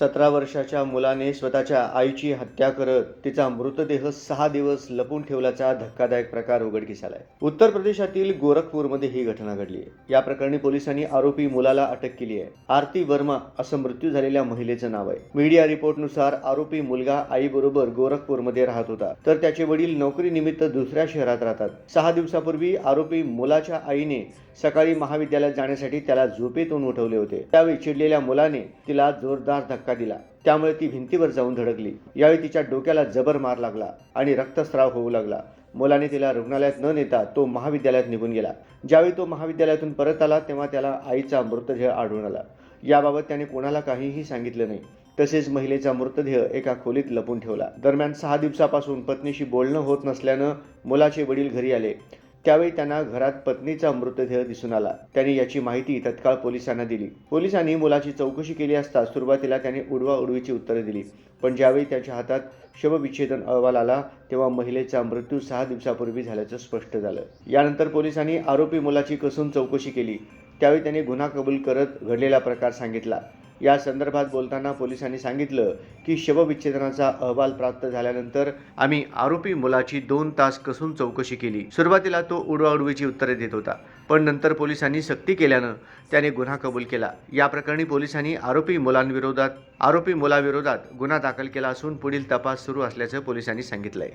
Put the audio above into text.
सतरा वर्षाच्या मुलाने स्वतःच्या आईची हत्या करत तिचा मृतदेह सहा दिवस लपून ठेवल्याचा धक्कादायक प्रकार उघडकीस आलाय. उत्तर प्रदेशातील गोरखपूरमध्ये ही घटना घडली आहे. या प्रकरणी पोलिसांनी आरोपी मुलाला अटक केली आहे. आरती वर्मा असं मृत्यू झालेल्या महिलेचं नाव आहे. मीडिया रिपोर्टनुसार आरोपी मुलगा आईबरोबर गोरखपूरमध्ये राहत होता. तर त्याचे वडील नोकरीनिमित्त दुसऱ्या शहरात राहतात. सहा दिवसापूर्वी आरोपी मुलाच्या आईने सकाळी महाविद्यालयात जाण्यासाठी त्याला झोपेतून उठवले होते. त्यावेळी चिडलेल्या मुलाने तिला जोरदार धक्का धक्का दिला. त्यामुळे ती भिंतीवर जाऊन धडकली. यावेळी तिच्या डोक्याला जबर मार लागला आणि रक्तस्राव होऊ लागला. मुलाने तिला रुग्णालयात न नेता तो महाविद्यालयात निघून गेला. ज्यावेळी तो महाविद्यालयातून परत आला तेव्हा त्याला आईचा मृतदेह आढळून आला. याबाबत त्याने कोणाला काहीही सांगितलं नाही. तसेच महिलेचा मृतदेह एका खोलीत लपून ठेवला. दरम्यान सहा दिवसापासून पत्नीशी बोलणं होत नसल्यानं मुलाचे वडील घरी आले. त्यावेळी त्यांना घरात पत्नीचा मृतदेह दिसून आला. त्यांनी याची माहिती तत्काळ पोलिसांना दिली. पोलिसांनी मुलाची चौकशी केली असता सुरुवातीला त्याने उडवा उडवीची उत्तरे दिली. पण ज्यावेळी त्याच्या हातात शवविच्छेदन अहवाल आला तेव्हा महिलेचा मृत्यू सहा दिवसापूर्वी झाल्याचं स्पष्ट झालं. यानंतर पोलिसांनी आरोपी मुलाची कसून चौकशी केली. त्यावेळी त्याने गुन्हा कबूल करत घडलेला प्रकार सांगितला. या संदर्भात बोलताना पोलिसांनी सांगितलं की शवविच्छेदनाचा अहवाल प्राप्त झाल्यानंतर आम्ही आरोपी मुलाची दोन तास कसून चौकशी केली. सुरुवातीला तो उडवाउडवीची उत्तरे देत होता पण नंतर पोलिसांनी सक्ती केल्यानं त्याने गुन्हा कबूल केला. या प्रकरणी पोलिसांनी आरोपी मुलांविरोधात आरोपी मुलाविरोधात गुन्हा दाखल केला असून पुढील तपास सुरू असल्याचं पोलिसांनी सांगितलंय.